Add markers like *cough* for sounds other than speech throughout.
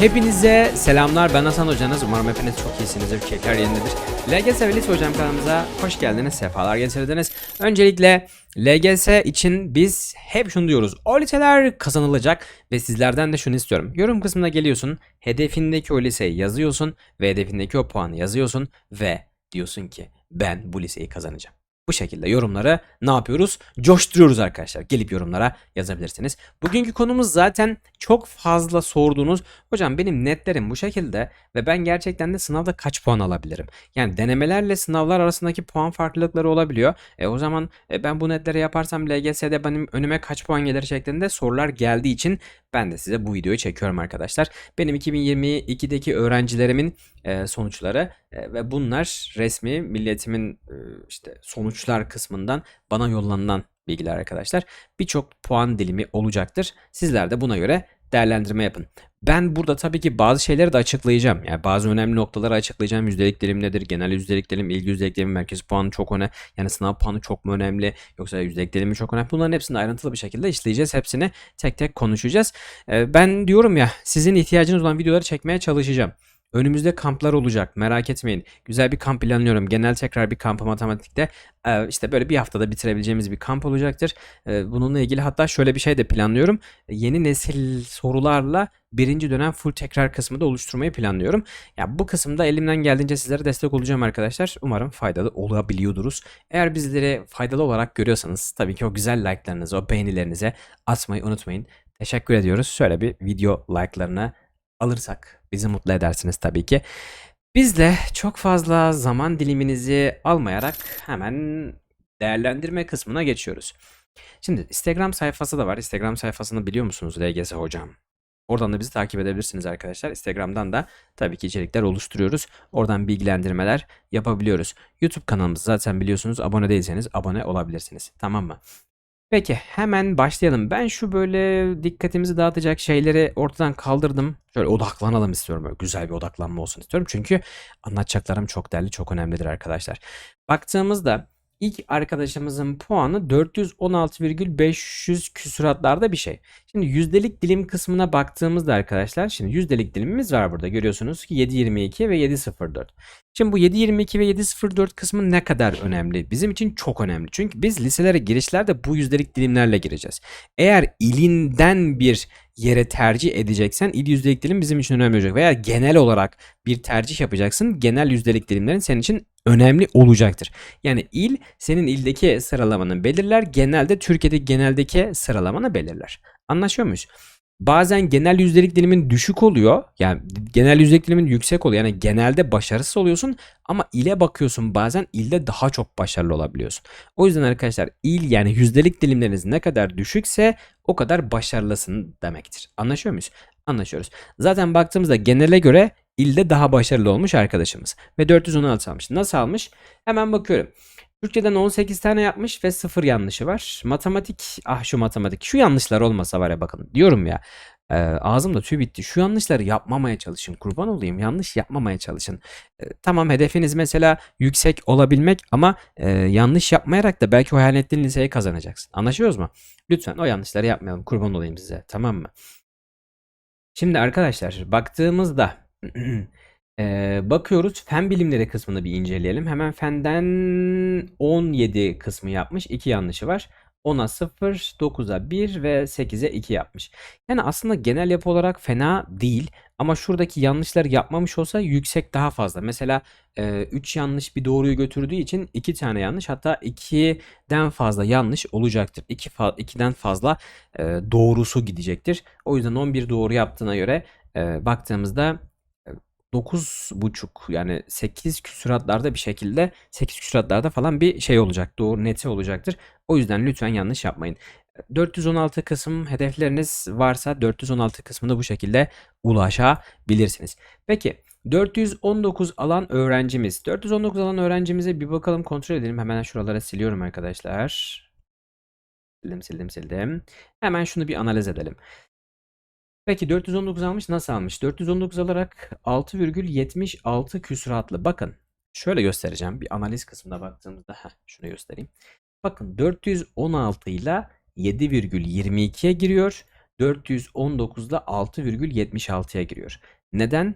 Hepinize selamlar. Ben Hasan Hocanız. Umarım hepiniz çok iyisinizdir. Keyifler yerindedir. LGS ve Lise Hocam kanalımıza hoş geldiniz. Sefalar getirdiniz. Öncelikle LGS için biz hep şunu diyoruz. O liseler kazanılacak ve sizlerden de şunu istiyorum. Yorum kısmına geliyorsun. Hedefindeki o liseyi yazıyorsun ve hedefindeki o puanı yazıyorsun ve diyorsun ki ben bu liseyi kazanacağım. Bu şekilde yorumları ne yapıyoruz? Coşturuyoruz arkadaşlar. Gelip yorumlara yazabilirsiniz. Bugünkü konumuz zaten çok fazla sorduğunuz. Hocam benim netlerim bu şekilde ve ben gerçekten de sınavda kaç puan alabilirim? Yani denemelerle sınavlar arasındaki puan farklılıkları olabiliyor. E o zaman e, ben bu netleri yaparsam LGS'de benim önüme kaç puan gelir şeklinde sorular geldiği için ben de size bu videoyu çekiyorum arkadaşlar. Benim 2022'deki öğrencilerimin e, sonuçları e, ve bunlar resmi milletimin e, işte sonuçlar kısmından bana yollanan bilgiler arkadaşlar. Birçok puan dilimi olacaktır. Sizler de buna göre değerlendirme yapın. Ben burada tabii ki bazı şeyleri de açıklayacağım. Yani bazı önemli noktaları açıklayacağım. Yüzdelik dilim nedir? Genel yüzdelik dilim, ilgi yüzdelik dilim, merkez puanı çok önemli. Yani sınav puanı çok mu önemli? Yoksa yüzdelik dilimi çok önemli. Bunların hepsini ayrıntılı bir şekilde işleyeceğiz. Hepsini tek tek konuşacağız. Ee, Ben diyorum ya sizin ihtiyacınız olan videoları çekmeye çalışacağım. Önümüzde kamplar olacak merak etmeyin. Güzel bir kamp planlıyorum. Genel tekrar bir kampı matematikte e, işte böyle bir haftada bitirebileceğimiz bir kamp olacaktır. E, Bununla ilgili hatta şöyle bir şey de planlıyorum. Yeni nesil sorularla birinci dönem full tekrar kısmı da oluşturmayı planlıyorum. Ya bu kısımda elimden geldiğince sizlere destek olacağım arkadaşlar. Umarım faydalı olabiliyorduruz. Eğer bizleri faydalı olarak görüyorsanız tabii ki o güzel like'larınızı, o beğenilerinizi atmayı unutmayın. Teşekkür ediyoruz. Şöyle bir video like'larını alırsak bizi mutlu edersiniz tabii ki. Biz de çok fazla zaman diliminizi almayarak hemen değerlendirme kısmına geçiyoruz. Şimdi Instagram sayfası da var. Instagram sayfasını biliyor musunuz LGS Hocam? Oradan da bizi takip edebilirsiniz arkadaşlar. Instagram'dan da tabii ki içerikler oluşturuyoruz. Oradan bilgilendirmeler yapabiliyoruz. YouTube kanalımız zaten biliyorsunuz. Abone değilseniz abone olabilirsiniz. Tamam mı? Peki hemen başlayalım. Ben şu böyle dikkatimizi dağıtacak şeyleri ortadan kaldırdım. Şöyle odaklanalım istiyorum. Böyle güzel bir odaklanma olsun istiyorum. Çünkü anlatacaklarım çok değerli, çok önemlidir arkadaşlar. Baktığımızda ilk arkadaşımızın puanı 416,500 küsuratlarda bir şey. Şimdi yüzdelik dilim kısmına baktığımızda arkadaşlar şimdi yüzdelik dilimimiz var burada görüyorsunuz ki 7.22 ve 7.04. Şimdi bu 7.22 ve 7.04 kısmı ne kadar önemli? Bizim için çok önemli. Çünkü biz liselere girişlerde bu yüzdelik dilimlerle gireceğiz. Eğer ilinden bir yere tercih edeceksen il yüzdelik dilim bizim için önemli olacak. Veya genel olarak bir tercih yapacaksın. Genel yüzdelik dilimlerin senin için önemli olacaktır. Yani il senin ildeki sıralamanı belirler. Genelde Türkiye'de geneldeki sıralamanı belirler. Anlaşıyor muyuz? Bazen genel yüzdelik dilimin düşük oluyor. Yani genel yüzdelik dilimin yüksek oluyor. Yani genelde başarısız oluyorsun ama ile bakıyorsun bazen ilde daha çok başarılı olabiliyorsun. O yüzden arkadaşlar il yani yüzdelik dilimleriniz ne kadar düşükse o kadar başarılısın demektir. Anlaşıyor muyuz? Anlaşıyoruz. Zaten baktığımızda genele göre ilde daha başarılı olmuş arkadaşımız. Ve 416 almış. Nasıl almış? Hemen bakıyorum. Türkçeden 18 tane yapmış ve 0 yanlışı var. Matematik, ah şu matematik. Şu yanlışlar olmasa var ya bakın diyorum ya. E, ağzımda tüy bitti. Şu yanlışları yapmamaya çalışın. Kurban olayım yanlış yapmamaya çalışın. E, tamam hedefiniz mesela yüksek olabilmek ama e, yanlış yapmayarak da belki o hayal ettiğin liseyi kazanacaksın. Anlaşıyoruz mu? Lütfen o yanlışları yapmayalım. Kurban olayım size. Tamam mı? Şimdi arkadaşlar baktığımızda *clears throat* Ee, bakıyoruz fen bilimleri kısmını bir inceleyelim. Hemen fenden 17 kısmı yapmış. 2 yanlışı var. 10'a 0, 9'a 1 ve 8'e 2 yapmış. Yani aslında genel yapı olarak fena değil. Ama şuradaki yanlışları yapmamış olsa yüksek daha fazla. Mesela 3 yanlış bir doğruyu götürdüğü için 2 tane yanlış hatta 2'den fazla yanlış olacaktır. 2 fa 2'den fazla e, doğrusu gidecektir. O yüzden 11 doğru yaptığına göre e, baktığımızda 9.5 yani 8 küsuratlarda bir şekilde 8 küsuratlarda falan bir şey olacak. Doğru neti olacaktır. O yüzden lütfen yanlış yapmayın. 416 kısım hedefleriniz varsa 416 kısmında bu şekilde ulaşabilirsiniz. Peki 419 alan öğrencimiz. 419 alan öğrencimize bir bakalım kontrol edelim. Hemen şuralara siliyorum arkadaşlar. Sildim sildim sildim. Hemen şunu bir analiz edelim. Peki 419 almış nasıl almış? 419 alarak 6,76 küsuratlı. Bakın şöyle göstereceğim. Bir analiz kısmına baktığımızda heh, şunu göstereyim. Bakın 416 ile 7,22'ye giriyor. 419'da 6,76'ya giriyor. Neden?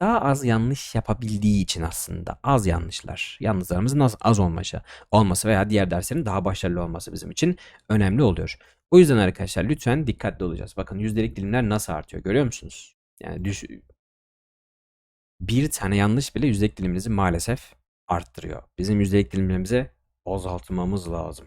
Daha az yanlış yapabildiği için aslında az yanlışlar, yalnızlarımızın az, az olması, olması veya diğer derslerin daha başarılı olması bizim için önemli oluyor. O yüzden arkadaşlar lütfen dikkatli olacağız. Bakın yüzdelik dilimler nasıl artıyor görüyor musunuz? Yani düş bir tane yanlış bile yüzdelik dilimimizi maalesef arttırıyor. Bizim yüzdelik dilimlerimizi azaltmamız lazım.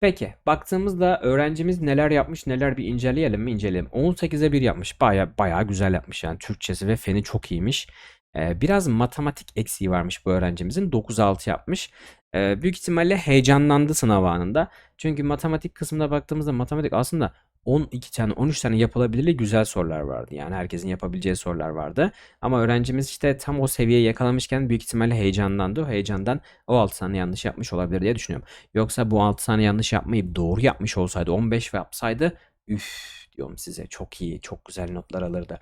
Peki baktığımızda öğrencimiz neler yapmış neler bir inceleyelim mi inceleyelim. 18'e 1 yapmış baya baya güzel yapmış yani Türkçesi ve feni çok iyiymiş. Ee, biraz matematik eksiği varmış bu öğrencimizin 9-6 yapmış. Ee, büyük ihtimalle heyecanlandı sınav anında. Çünkü matematik kısmına baktığımızda matematik aslında 12 tane 13 tane yapılabilirli güzel sorular vardı. Yani herkesin yapabileceği sorular vardı. Ama öğrencimiz işte tam o seviyeyi yakalamışken büyük ihtimalle heyecanlandı. O heyecandan o 6 tane yanlış yapmış olabilir diye düşünüyorum. Yoksa bu 6 tane yanlış yapmayıp doğru yapmış olsaydı 15 ve yapsaydı üf diyorum size çok iyi çok güzel notlar alırdı.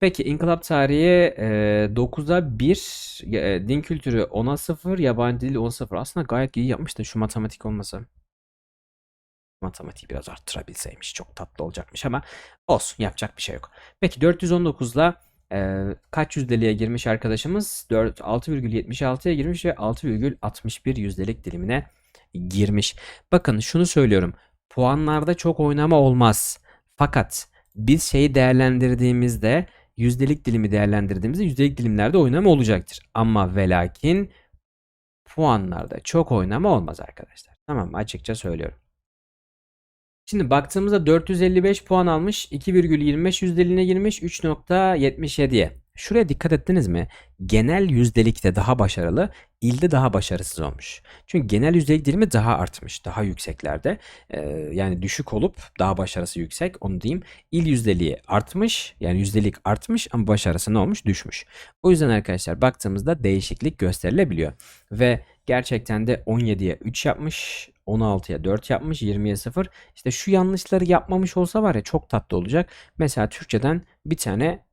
Peki inkılap tarihi e, 9'a 1, e, din kültürü 10'a 0, yabancı dil 10'a 0. Aslında gayet iyi yapmış da şu matematik olmasa. Matematiği biraz arttırabilseymiş çok tatlı olacakmış ama olsun yapacak bir şey yok. Peki 419'la e, kaç yüzdeliğe girmiş arkadaşımız? 4 6,76'ya girmiş ve 6,61 yüzdelik dilimine girmiş. Bakın şunu söylüyorum. Puanlarda çok oynama olmaz. Fakat biz şeyi değerlendirdiğimizde yüzdelik dilimi değerlendirdiğimizde yüzdelik dilimlerde oynama olacaktır. Ama ve lakin puanlarda çok oynama olmaz arkadaşlar. Tamam mı? Açıkça söylüyorum. Şimdi baktığımızda 455 puan almış, 2,25 yüzdeliğine girmiş, 3.77'ye. Şuraya dikkat ettiniz mi? Genel yüzdelikte daha başarılı, ilde daha başarısız olmuş. Çünkü genel yüzdelik dilimi daha artmış, daha yükseklerde. Ee, yani düşük olup daha başarısı yüksek, onu diyeyim. İl yüzdeliği artmış, yani yüzdelik artmış ama başarısı ne olmuş? Düşmüş. O yüzden arkadaşlar baktığımızda değişiklik gösterilebiliyor. Ve gerçekten de 17'ye 3 yapmış, 16'ya 4 yapmış, 20'ye 0. İşte şu yanlışları yapmamış olsa var ya çok tatlı olacak. Mesela Türkçeden bir tane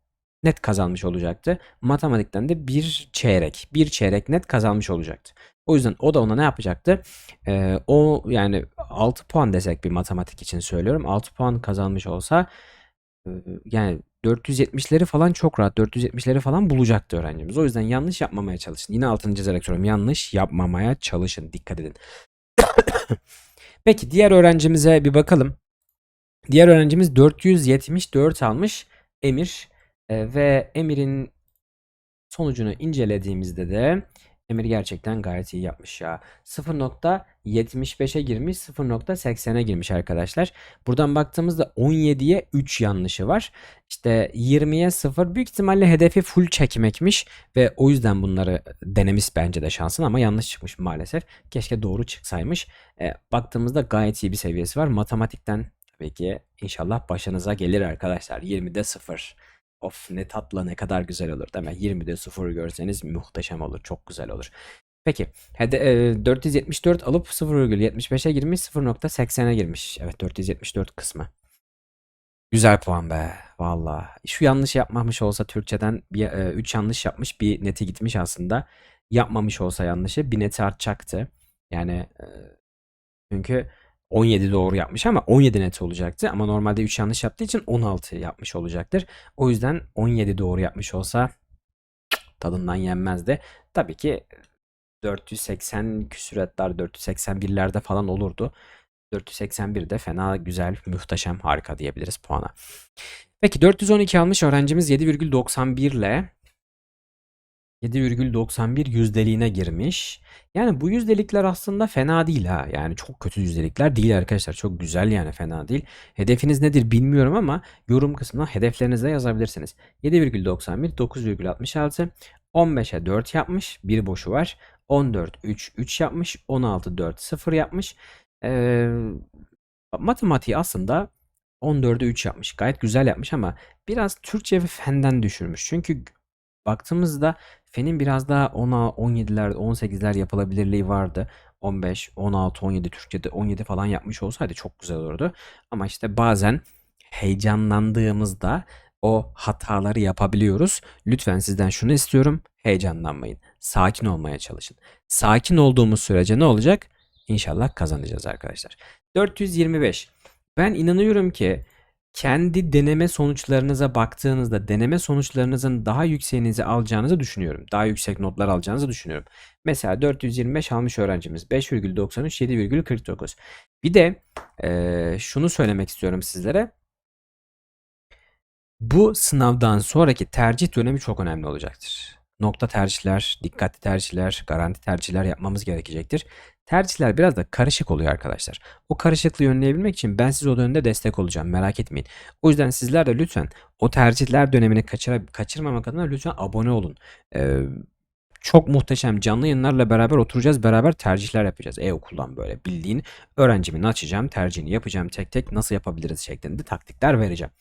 net kazanmış olacaktı. Matematikten de bir çeyrek, bir çeyrek net kazanmış olacaktı. O yüzden o da ona ne yapacaktı? Ee, o yani 6 puan desek bir matematik için söylüyorum. 6 puan kazanmış olsa e, yani 470'leri falan çok rahat 470'leri falan bulacaktı öğrencimiz. O yüzden yanlış yapmamaya çalışın. Yine altını çizerek soruyorum. Yanlış yapmamaya çalışın. Dikkat edin. *coughs* Peki diğer öğrencimize bir bakalım. Diğer öğrencimiz 474 almış Emir e, ve Emir'in sonucunu incelediğimizde de Emir gerçekten gayet iyi yapmış ya. 0.75'e girmiş 0.80'e girmiş arkadaşlar. Buradan baktığımızda 17'ye 3 yanlışı var. İşte 20'ye 0 büyük ihtimalle hedefi full çekmekmiş ve o yüzden bunları denemiş bence de şansın ama yanlış çıkmış maalesef. Keşke doğru çıksaymış. E, baktığımızda gayet iyi bir seviyesi var. Matematikten tabii ki inşallah başınıza gelir arkadaşlar. 20'de 0. Of ne tatlı ne kadar güzel olur değil mi? 20'de 0 görseniz muhteşem olur. Çok güzel olur. Peki. Hadi, e, 474 alıp 0,75'e girmiş 0.80'e girmiş. Evet 474 kısmı. Güzel puan be. Valla. Şu yanlış yapmamış olsa Türkçeden 3 yanlış yapmış bir neti gitmiş aslında. Yapmamış olsa yanlışı bir neti artacaktı. Yani çünkü 17 doğru yapmış ama 17 net olacaktı. Ama normalde 3 yanlış yaptığı için 16 yapmış olacaktır. O yüzden 17 doğru yapmış olsa tadından yenmezdi. Tabii ki 480 küsuratlar 481'lerde falan olurdu. 481 de fena güzel muhteşem harika diyebiliriz puana. Peki 412 almış öğrencimiz 7,91 ile 7,91 yüzdeliğine girmiş. Yani bu yüzdelikler aslında fena değil ha. Yani çok kötü yüzdelikler değil arkadaşlar. Çok güzel yani fena değil. Hedefiniz nedir bilmiyorum ama yorum kısmına hedeflerinizi de yazabilirsiniz. 7,91, 9,66, 15'e 4 yapmış. Bir boşu var. 14, 3, 3 yapmış. 16, 4, 0 yapmış. Ee, matematiği aslında 14'e 3 yapmış. Gayet güzel yapmış ama biraz Türkçe ve fenden düşürmüş. Çünkü baktığımızda Fenin biraz daha 10'a 17'ler 18'ler yapılabilirliği vardı. 15, 16, 17 Türkçe'de 17 falan yapmış olsaydı çok güzel olurdu. Ama işte bazen heyecanlandığımızda o hataları yapabiliyoruz. Lütfen sizden şunu istiyorum. Heyecanlanmayın. Sakin olmaya çalışın. Sakin olduğumuz sürece ne olacak? İnşallah kazanacağız arkadaşlar. 425. Ben inanıyorum ki kendi deneme sonuçlarınıza baktığınızda deneme sonuçlarınızın daha yükseğinizi alacağınızı düşünüyorum. Daha yüksek notlar alacağınızı düşünüyorum. Mesela 425 almış öğrencimiz 5,93 7,49. Bir de eee, şunu söylemek istiyorum sizlere. Bu sınavdan sonraki tercih dönemi çok önemli olacaktır. Nokta tercihler, dikkatli tercihler, garanti tercihler yapmamız gerekecektir. Tercihler biraz da karışık oluyor arkadaşlar. O karışıklığı önleyebilmek için ben size o dönemde destek olacağım. Merak etmeyin. O yüzden sizler de lütfen o tercihler dönemini kaçıra, kaçırmamak adına lütfen abone olun. Ee, çok muhteşem canlı yayınlarla beraber oturacağız. Beraber tercihler yapacağız. E-okuldan böyle bildiğin öğrencimin açacağım, tercihini yapacağım tek tek nasıl yapabiliriz şeklinde taktikler vereceğim.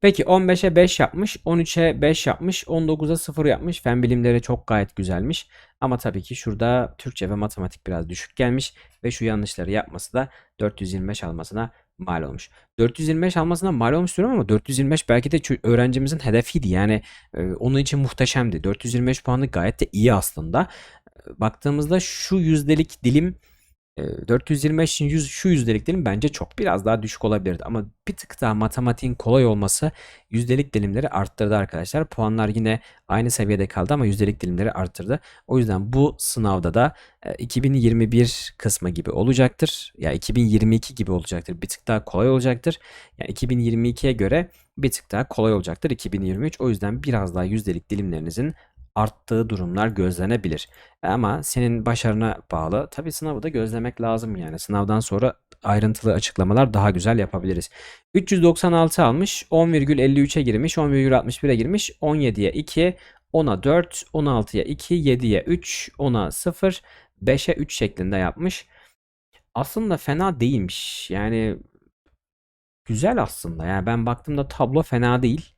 Peki 15'e 5 yapmış, 13'e 5 yapmış, 19'a 0 yapmış. Fen bilimleri çok gayet güzelmiş. Ama tabii ki şurada Türkçe ve matematik biraz düşük gelmiş ve şu yanlışları yapması da 425 almasına mal olmuş. 425 almasına mal olmuş diyorum ama 425 belki de öğrencimizin hedefiydi. Yani e, onun için muhteşemdi. 425 puanı gayet de iyi aslında. E, Baktığımızda şu yüzdelik dilim e, 425 için yüz, şu yüzdelik dilim bence çok biraz daha düşük olabilirdi. Ama bir tık daha matematiğin kolay olması yüzdelik dilimleri arttırdı arkadaşlar. Puanlar yine aynı seviyede kaldı ama yüzdelik dilimleri arttırdı. O yüzden bu sınavda da e, 2021 kısmı gibi olacaktır. Ya 2022 gibi olacaktır. Bir tık daha kolay olacaktır. Ya 2022'ye göre bir tık daha kolay olacaktır 2023. O yüzden biraz daha yüzdelik dilimlerinizin arttığı durumlar gözlenebilir. Ama senin başarına bağlı. Tabii sınavı da gözlemek lazım yani. Sınavdan sonra ayrıntılı açıklamalar daha güzel yapabiliriz. 396 almış, 10,53'e girmiş, 10,61'e girmiş, 17'ye 2, 10'a 4, 16'ya 2, 7'ye 3, 10'a 0, 5'e 3 şeklinde yapmış. Aslında fena değilmiş. Yani güzel aslında. Yani ben baktığımda tablo fena değil.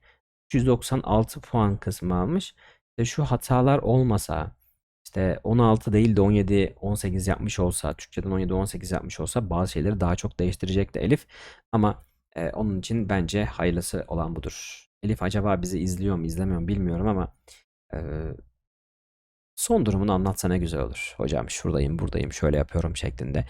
396 puan kısmı almış. İşte şu hatalar olmasa işte 16 değil de 17 18 yapmış olsa Türkçeden 17 18 yapmış olsa bazı şeyleri daha çok değiştirecekti Elif. Ama e, onun için bence hayırlısı olan budur. Elif acaba bizi izliyor mu izlemiyor mu bilmiyorum ama e, son durumunu anlatsa ne güzel olur. Hocam şuradayım buradayım şöyle yapıyorum şeklinde.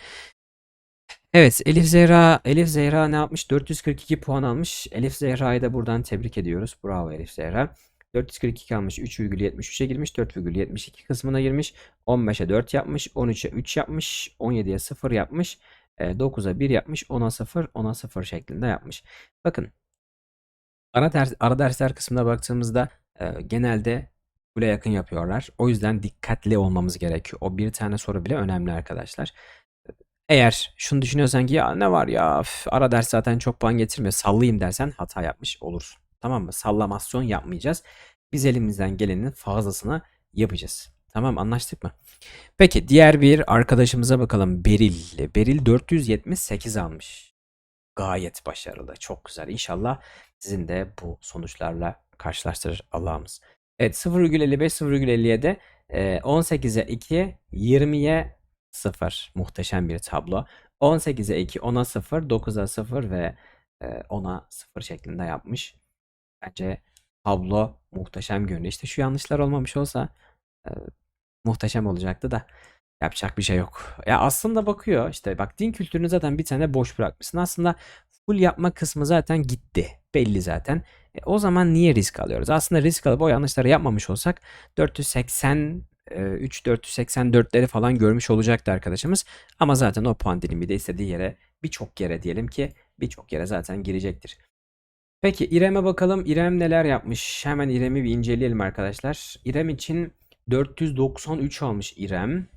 Evet Elif Zehra Elif Zehra ne yapmış? 442 puan almış. Elif Zehra'yı da buradan tebrik ediyoruz. Bravo Elif Zehra. 442 almış. 3,73'e girmiş. 4,72 kısmına girmiş. 15'e 4 yapmış. 13'e 3 yapmış. 17'ye 0 yapmış. e, 9'a 1 yapmış. 10'a 0, 10'a 0 şeklinde yapmış. Bakın ara, ders, ara dersler kısmına baktığımızda e, genelde bule yakın yapıyorlar. O yüzden dikkatli olmamız gerekiyor. O bir tane soru bile önemli arkadaşlar. Eğer şunu düşünüyorsan ki ya ne var ya üf, ara ders zaten çok puan getirmiyor sallayayım dersen hata yapmış olursun. Tamam mı? Sallamasyon yapmayacağız. Biz elimizden gelenin fazlasını yapacağız. Tamam anlaştık mı? Peki diğer bir arkadaşımıza bakalım. Beril. Beril 478 almış. Gayet başarılı. Çok güzel. İnşallah sizin de bu sonuçlarla karşılaştırır Allah'ımız. Evet 0,55 0,57 e, 18'e 2 20'ye 0 muhteşem bir tablo. 18'e 2 10'a 0 9'a 0 ve e, 10'a 0 şeklinde yapmış. Bence tablo muhteşem görünüyor. İşte şu yanlışlar olmamış olsa e, muhteşem olacaktı da yapacak bir şey yok. Ya aslında bakıyor işte bak din kültürünü zaten bir tane boş bırakmışsın. Aslında full yapma kısmı zaten gitti. Belli zaten. E, o zaman niye risk alıyoruz? Aslında risk alıp o yanlışları yapmamış olsak 480 3 484'leri falan görmüş olacaktı arkadaşımız. Ama zaten o puan dilimi de istediği yere birçok yere diyelim ki birçok yere zaten girecektir. Peki İrem'e bakalım. İrem neler yapmış? Hemen İrem'i bir inceleyelim arkadaşlar. İrem için 493 almış İrem.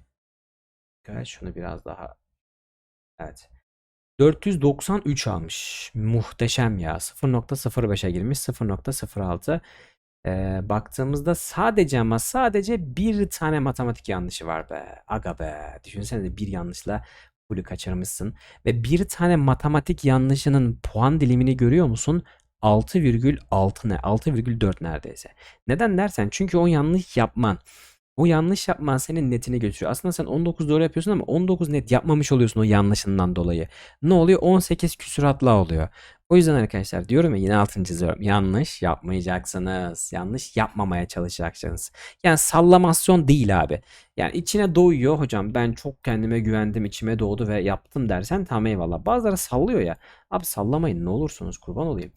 Evet şunu biraz daha. Evet. 493 almış. Muhteşem ya. 0.05'e girmiş. 0.06. Ee, baktığımızda sadece ama sadece bir tane matematik yanlışı var be. Aga be. Düşünsene bir yanlışla full'ü kaçırmışsın. Ve bir tane matematik yanlışının puan dilimini görüyor musun? 6,6 ne? 6,4 neredeyse. Neden dersen çünkü o yanlış yapman O yanlış yapman senin netini götürüyor. Aslında sen 19 doğru yapıyorsun ama 19 net yapmamış oluyorsun o yanlışından dolayı. Ne oluyor? 18 küsuratla oluyor. O yüzden arkadaşlar diyorum ya yine altını çiziyorum. Yanlış yapmayacaksınız. Yanlış yapmamaya çalışacaksınız. Yani sallamasyon değil abi. Yani içine doğuyor hocam ben çok kendime güvendim içime doğdu ve yaptım dersen tamam eyvallah. Bazıları sallıyor ya. Abi sallamayın ne olursunuz kurban olayım.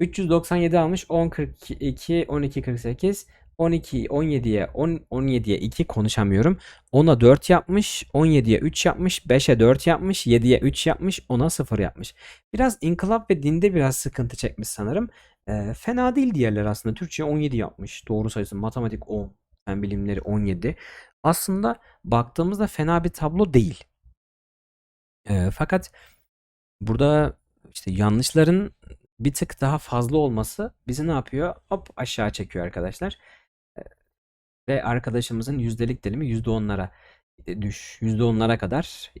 397 almış 10 42 12 48 12 17'ye 10 17'ye 2 konuşamıyorum. 10'a 4 yapmış, 17'ye 3 yapmış, 5'e 4 yapmış, 7'ye 3 yapmış, 10'a 0 yapmış. Biraz inkılap ve dinde biraz sıkıntı çekmiş sanırım. Ee, fena değil diğerler aslında. Türkçe 17 yapmış. Doğru sayısı matematik 10. Fen bilimleri 17. Aslında baktığımızda fena bir tablo değil. Ee, fakat burada işte yanlışların bir tık daha fazla olması bizi ne yapıyor? Hop aşağı çekiyor arkadaşlar. Ve arkadaşımızın yüzdelik dilimi %10'lara e, düş, %10'lara kadar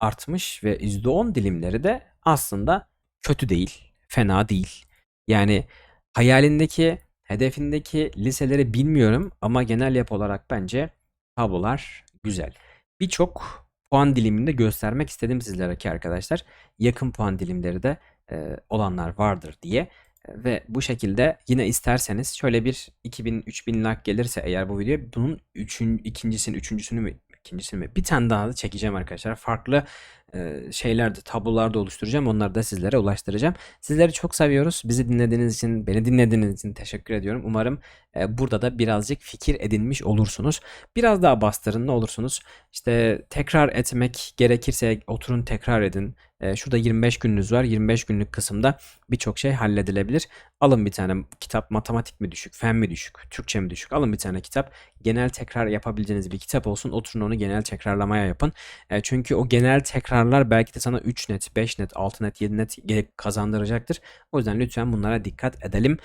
artmış ve %10 dilimleri de aslında kötü değil, fena değil. Yani hayalindeki, hedefindeki liseleri bilmiyorum ama genel yapı olarak bence tablolar güzel. Birçok puan dilimini de göstermek istedim sizlere ki arkadaşlar. Yakın puan dilimleri de e, olanlar vardır diye. E, Ve bu şekilde yine isterseniz şöyle bir 2000-3000 like gelirse eğer bu video bunun üçün, ikincisini, üçüncüsünü mü ikincisini mi bir tane daha da çekeceğim arkadaşlar. Farklı e, şeylerde, tablolar da oluşturacağım. Onları da sizlere ulaştıracağım. Sizleri çok seviyoruz. Bizi dinlediğiniz için, beni dinlediğiniz için teşekkür ediyorum. Umarım e, burada da birazcık fikir edinmiş olursunuz. Biraz daha bastırın ne olursunuz. İşte tekrar etmek gerekirse oturun tekrar edin. E, şurada 25 gününüz var. 25 günlük kısımda birçok şey halledilebilir. Alın bir tane kitap. Matematik mi düşük, fen mi düşük, Türkçe mi düşük? Alın bir tane kitap. Genel tekrar yapabileceğiniz bir kitap olsun. Oturun onu genel tekrarlamaya yapın. Çünkü o genel tekrarlar belki de sana 3 net, 5 net, 6 net, 7 net kazandıracaktır. O yüzden lütfen bunlara dikkat edelim.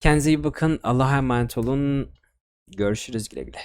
Kendinize iyi bakın. Allah'a emanet olun. Görüşürüz güle güle.